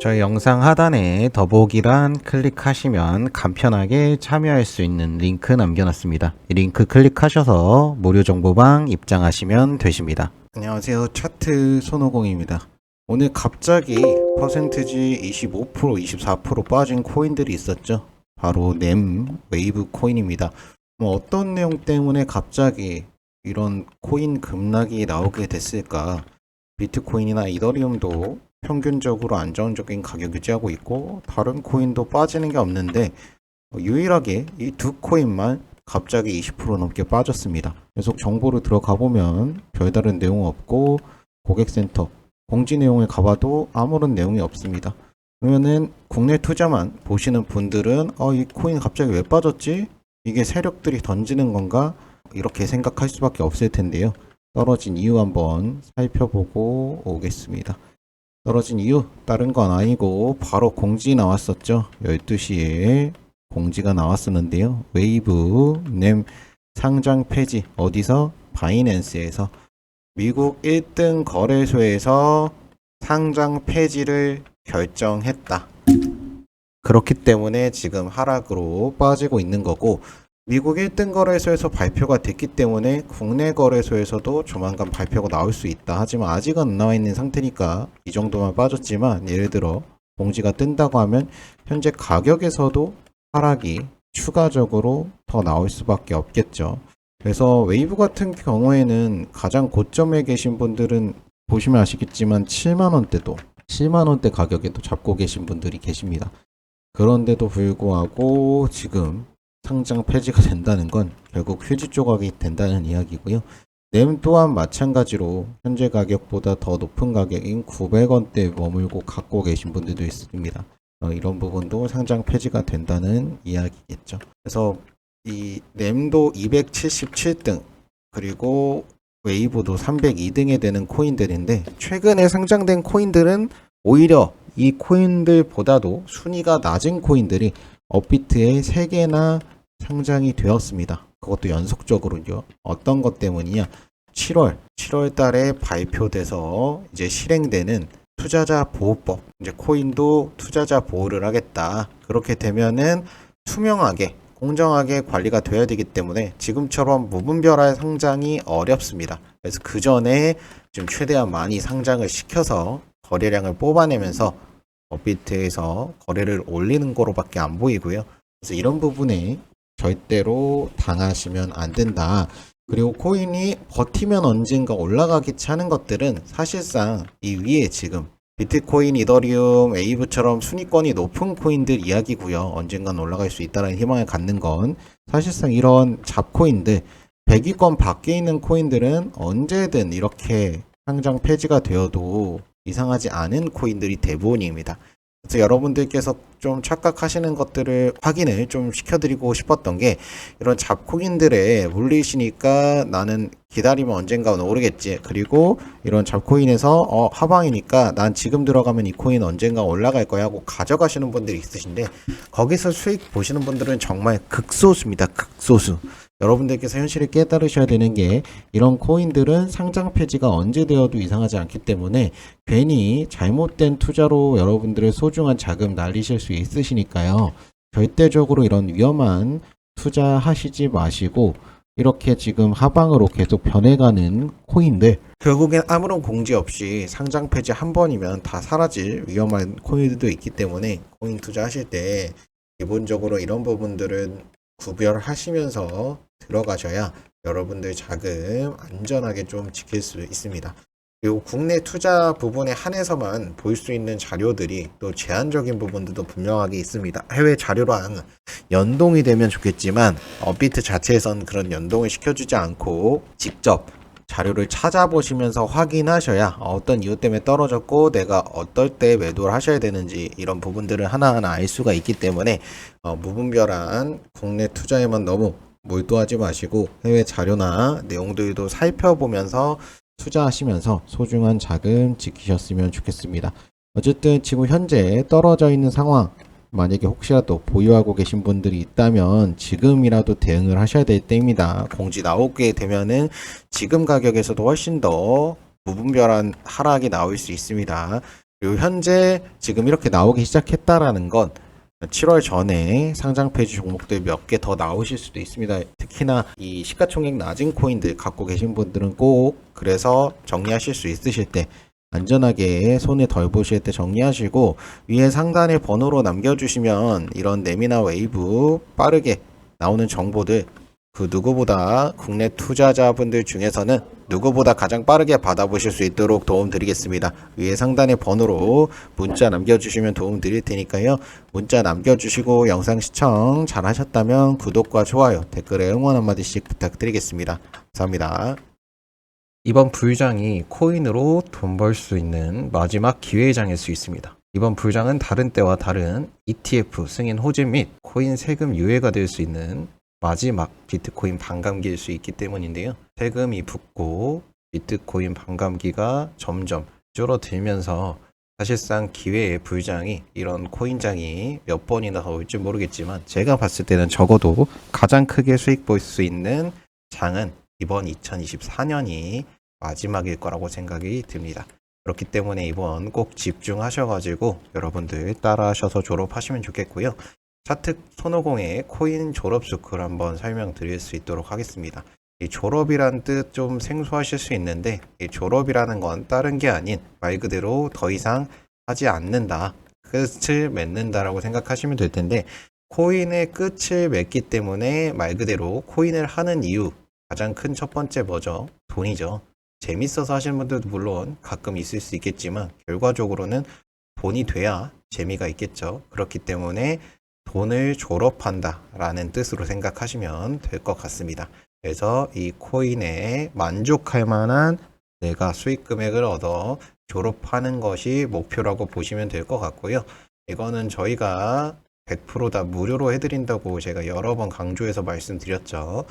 저희 영상 하단에 더보기란 클릭하시면 간편하게 참여할 수 있는 링크 남겨놨습니다. 이 링크 클릭하셔서 무료 정보방 입장하시면 되십니다. 안녕하세요. 차트 손오공입니다. 오늘 갑자기 퍼센트지 25% 24% 빠진 코인들이 있었죠. 바로 넴 웨이브 코인입니다. 뭐 어떤 내용 때문에 갑자기 이런 코인 급락이 나오게 됐을까? 비트코인이나 이더리움도 평균적으로 안정적인 가격 유지하고 있고 다른 코인도 빠지는 게 없는데 어, 유일하게 이 두 코인만 갑자기 20% 넘게 빠졌습니다. 계속 정보로 들어가 보면 별다른 내용 없고 고객센터 공지 내용을 가봐도 아무런 내용이 없습니다. 그러면은 국내 투자만 보시는 분들은 어, 이 코인 갑자기 왜 빠졌지? 이게 세력들이 던지는 건가? 이렇게 생각할 수밖에 없을 텐데요. 떨어진 이유 한번 살펴보고 오겠습니다. 떨어진 이유 다른 건 아니고 바로 공지 나왔었죠. 12시에 공지가 나왔었는데요. 웨이브 넴 상장 폐지 어디서? 바이낸스에서 미국 1등 거래소에서 상장 폐지를 결정했다. 그렇기 때문에 지금 하락으로 빠지고 있는 거고 미국 1등 거래소에서 발표가 됐기 때문에 국내 거래소에서도 조만간 발표가 나올 수 있다. 하지만 아직은 안 나와 있는 상태니까 이 정도만 빠졌지만 예를 들어 공지가 뜬다고 하면 현재 가격에서도 하락이 추가적으로 더 나올 수밖에 없겠죠. 그래서 웨이브 같은 경우에는 가장 고점에 계신 분들은 보시면 아시겠지만 7만 원대도 7만 원대 가격에도 잡고 계신 분들이 계십니다. 그런데도 불구하고 지금 상장 폐지가 된다는 건 결국 휴지 조각이 된다는 이야기고요. 램 또한 마찬가지로 현재 가격보다 더 높은 가격인 900원대 머물고 갖고 계신 분들도 있습니다. 어, 이런 부분도 상장 폐지가 된다는 이야기겠죠. 그래서 이 램도 277등 그리고 웨이브도 302등에 되는 코인들인데 최근에 상장된 코인들은 오히려 이 코인들보다도 순위가 낮은 코인들이 업비트에 3개나 상장이 되었습니다. 그것도 연속적으로요. 어떤 것 때문이냐? 7월, 7월 달에 발표돼서 이제 실행되는 투자자 보호법. 이제 코인도 투자자 보호를 하겠다. 그렇게 되면은 투명하게, 공정하게 관리가 돼야 되기 때문에 지금처럼 무분별한 상장이 어렵습니다. 그래서 그 전에 좀 최대한 많이 상장을 시켜서 거래량을 뽑아내면서 업비트에서 거래를 올리는 거로밖에 안 보이고요. 그래서 이런 부분에 절대로 당하시면 안 된다. 그리고 코인이 버티면 언젠가 올라가겠지 하는 것들은 사실상 이 위에 지금 비트코인, 이더리움, 웨이브처럼 순위권이 높은 코인들 이야기고요. 언젠간 올라갈 수 있다는 희망을 갖는 건 사실상 이런 잡코인들 100위권 밖에 있는 코인들은 언제든 이렇게 상장 폐지가 되어도 이상하지 않은 코인들이 대부분입니다. 그래서 여러분들께서 좀 착각하시는 것들을 확인을 좀 시켜드리고 싶었던 게 이런 잡코인들에 물리시니까 나는 기다리면 언젠가 오르겠지. 그리고 이런 잡코인에서 어, 하방이니까 난 지금 들어가면 이 코인 언젠가 올라갈 거야 하고 가져가시는 분들이 있으신데 거기서 수익 보시는 분들은 정말 극소수입니다. 극소수. 여러분들께서 현실을 깨달으셔야 되는 게 이런 코인들은 상장 폐지가 언제 되어도 이상하지 않기 때문에 괜히 잘못된 투자로 여러분들의 소중한 자금 날리실 수 있으시니까요. 절대적으로 이런 위험한 투자하시지 마시고 이렇게 지금 하방으로 계속 변해가는 코인들 결국엔 아무런 공지 없이 상장 폐지 한 번이면 다 사라질 위험한 코인들도 있기 때문에 코인 투자하실 때 기본적으로 이런 부분들은 구별하시면서 들어가셔야 여러분들 자금 안전하게 좀 지킬 수 있습니다. 그리고 국내 투자 부분에 한해서만 볼 수 있는 자료들이 또 제한적인 부분들도 분명하게 있습니다. 해외 자료랑 연동이 되면 좋겠지만 업비트 자체에선 그런 연동을 시켜주지 않고 직접 자료를 찾아보시면서 확인하셔야 어떤 이유 때문에 떨어졌고 내가 어떨 때 매도를 하셔야 되는지 이런 부분들을 하나하나 알 수가 있기 때문에 어, 무분별한 국내 투자에만 너무 몰두하지 마시고 해외 자료나 내용들도 살펴보면서 투자하시면서 소중한 자금 지키셨으면 좋겠습니다. 어쨌든 지금 현재 떨어져 있는 상황 만약에 혹시라도 보유하고 계신 분들이 있다면 지금이라도 대응을 하셔야 될 때입니다. 공지 나오게 되면은 지금 가격에서도 훨씬 더 무분별한 하락이 나올 수 있습니다. 그리고 현재 지금 이렇게 나오기 시작했다라는 건 7월 전에 상장 페이지 종목들 몇 개 더 나오실 수도 있습니다. 특히나 이 시가총액 낮은 코인들 갖고 계신 분들은 꼭 그래서 정리하실 수 있으실 때 안전하게 손에 덜 보실 때 정리하시고 위에 상단에 번호로 남겨주시면 이런 네미나 웨이브 빠르게 나오는 정보들 그 누구보다 국내 투자자분들 중에서는 누구보다 가장 빠르게 받아보실 수 있도록 도움 드리겠습니다. 위에 상단에 번호로 문자 남겨주시면 도움 드릴 테니까요. 문자 남겨주시고 영상 시청 잘 하셨다면 구독과 좋아요, 댓글에 응원 한마디씩 부탁드리겠습니다. 감사합니다. 이번 불장이 코인으로 돈 벌 수 있는 마지막 기회장일 수 있습니다. 이번 불장은 다른 때와 다른 ETF 승인 호재 및 코인 세금 유예가 될 수 있는 마지막 비트코인 반감기일 수 있기 때문인데요. 세금이 붙고 비트코인 반감기가 점점 줄어들면서 사실상 기회의 불장이 이런 코인장이 몇 번이나 더 올지 모르겠지만 제가 봤을 때는 적어도 가장 크게 수익 볼 수 있는 장은 이번 2024년이 마지막일 거라고 생각이 듭니다. 그렇기 때문에 이번 꼭 집중하셔가지고 여러분들 따라하셔서 졸업하시면 좋겠고요. 차특 손오공의 코인 졸업 스쿨 한번 설명드릴 수 있도록 하겠습니다. 이 졸업이란 뜻 좀 생소하실 수 있는데 이 졸업이라는 건 다른 게 아닌 말 그대로 더 이상 하지 않는다. 끝을 맺는다라고 생각하시면 될 텐데 코인의 끝을 맺기 때문에 말 그대로 코인을 하는 이유 가장 큰 첫 번째 뭐죠? 돈이죠. 재밌어서 하시는 분들도 물론 가끔 있을 수 있겠지만 결과적으로는 돈이 돼야 재미가 있겠죠. 그렇기 때문에 돈을 졸업한다 라는 뜻으로 생각하시면 될 것 같습니다. 그래서 이 코인에 만족할 만한 내가 수익 금액을 얻어 졸업하는 것이 목표라고 보시면 될 것 같고요. 이거는 저희가 100%다 무료로 해드린다고 제가 여러 번 강조해서 말씀드렸죠.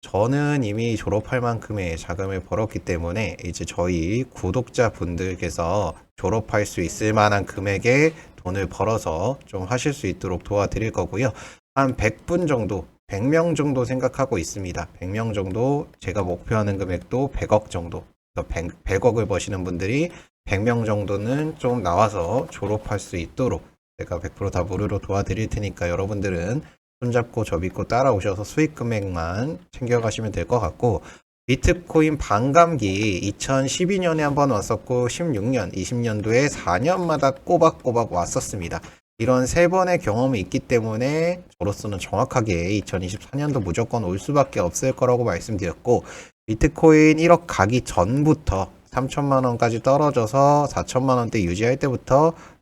저는 이미 졸업할 만큼의 자금을 벌었기 때문에 이제 저희 구독자 분들께서 졸업할 수 있을 만한 금액의 돈을 벌어서 좀 하실 수 있도록 도와드릴 거고요. 한 100분 정도, 100명 정도 생각하고 있습니다. 100명 정도 제가 목표하는 금액도 100억 정도. 100, 100 억을 버시는 분들이 100명 정도는 좀 나와서 졸업할 수 있도록 제가 100%다 무료로 도와드릴 테니까 여러분들은 손잡고 저 믿고 따라오셔서 수익 금액만 챙겨가시면 될 것 같고 비트코인 반감기 2012년에 한번 왔었고 16년, 20년도에 4년마다 꼬박꼬박 왔었습니다. 이런 세 번의 경험이 있기 때문에 저로서는 정확하게 2024년도 무조건 올 수밖에 없을 거라고 말씀드렸고 비트코인 1억 가기 전부터 3천만 원까지 떨어져서 4천만 원대 유지할 때부터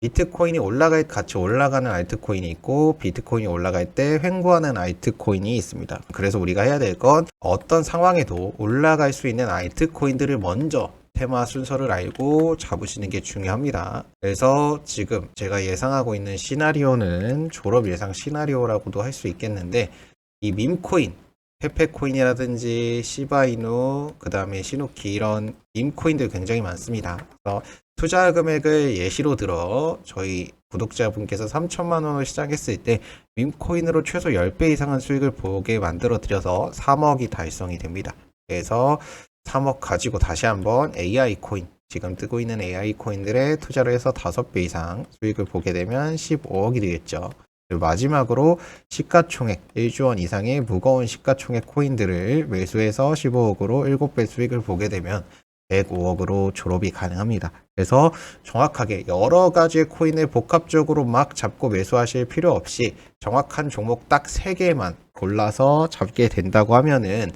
비트코인이 올라갈 같이 올라가는 알트코인이 있고 비트코인이 올라갈 때 횡보하는 알트코인이 있습니다. 그래서 우리가 해야 될 건 어떤 상황에도 올라갈 수 있는 알트코인들을 먼저 테마 순서를 알고 잡으시는 게 중요합니다. 그래서 지금 제가 예상하고 있는 시나리오는 졸업 예상 시나리오라고도 할 수 있겠는데 이 밈코인 페페코인이라든지 시바이누, 그 다음에 시누키 이런 밈코인들 굉장히 많습니다. 그래서 투자 금액을 예시로 들어 저희 구독자분께서 3천만 원을 시작했을 때 밈코인으로 최소 10배 이상의 수익을 보게 만들어 드려서 3억이 달성이 됩니다. 그래서 3억 가지고 다시 한번 AI 코인 지금 뜨고 있는 AI 코인들에 투자를 해서 5배 이상 수익을 보게 되면 15억이 되겠죠. 그리고 마지막으로 시가총액 1조 원 이상의 무거운 시가총액 코인들을 매수해서 15억으로 7배 수익을 보게 되면 105억으로 졸업이 가능합니다. 그래서 정확하게 여러 가지의 코인을 복합적으로 막 잡고 매수하실 필요 없이 정확한 종목 딱 3개만 골라서 잡게 된다고 하면은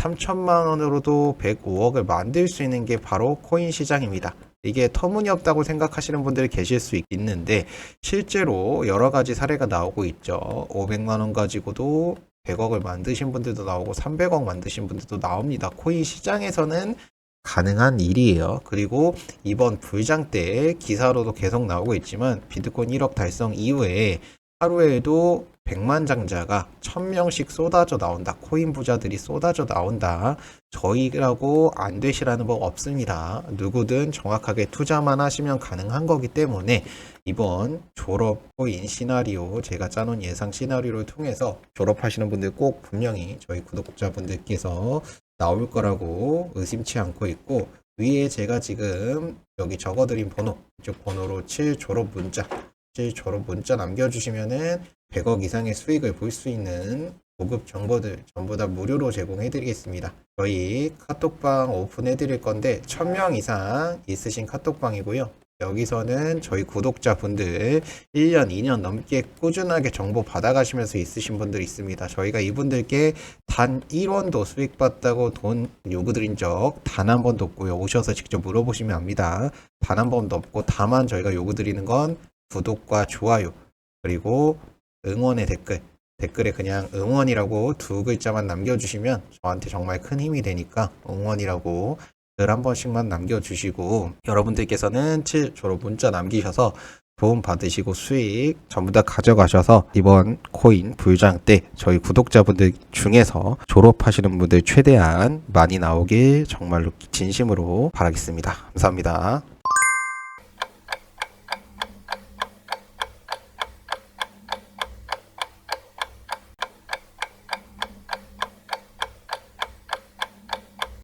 3천만 원으로도 105억을 만들 수 있는 게 바로 코인 시장입니다. 이게 터무니없다고 생각하시는 분들이 계실 수 있- 있는데 실제로 여러 가지 사례가 나오고 있죠. 500만 원 가지고도 100억을 만드신 분들도 나오고 300억 만드신 분들도 나옵니다. 코인 시장에서는 가능한 일이에요. 그리고 이번 불장 때 기사로도 계속 나오고 있지만 비트코인 1억 달성 이후에 하루에도 100만 장자가 1000명씩 쏟아져 나온다. 코인 부자들이 쏟아져 나온다. 저희라고 안 되시라는 법 없습니다. 누구든 정확하게 투자만 하시면 가능한 거기 때문에 이번 졸업 코인 시나리오 제가 짜놓은 예상 시나리오를 통해서 졸업하시는 분들 꼭 분명히 저희 구독자분들께서 나올 거라고 의심치 않고 있고 위에 제가 지금 여기 적어드린 번호 이쪽 번호로 7 졸업 문자 7 졸업 문자 남겨주시면은 100억 이상의 수익을 볼 수 있는 고급 정보들 전부 다 무료로 제공해 드리겠습니다. 저희 카톡방 오픈해 드릴 건데 1000명 이상 있으신 카톡방이고요. 여기서는 저희 구독자분들 1년, 2년 넘게 꾸준하게 정보 받아가시면서 있으신 분들 있습니다. 저희가 이분들께 단 1원도 수익 봤다고 돈 요구드린 적 단 한 번도 없고요. 오셔서 직접 물어보시면 압니다. 단 한 번도 없고 다만 저희가 요구드리는 건 구독과 좋아요 그리고 응원의 댓글 댓글에 그냥 응원이라고 두 글자만 남겨주시면 저한테 정말 큰 힘이 되니까 응원이라고 글한 번씩만 남겨주시고 여러분들께서는 7 졸업 문자 남기셔서 도움 받으시고 수익 전부 다 가져가셔서 이번 코인 불장 때 저희 구독자분들 중에서 졸업하시는 분들 최대한 많이 나오길 정말로 진심으로 바라겠습니다. 감사합니다.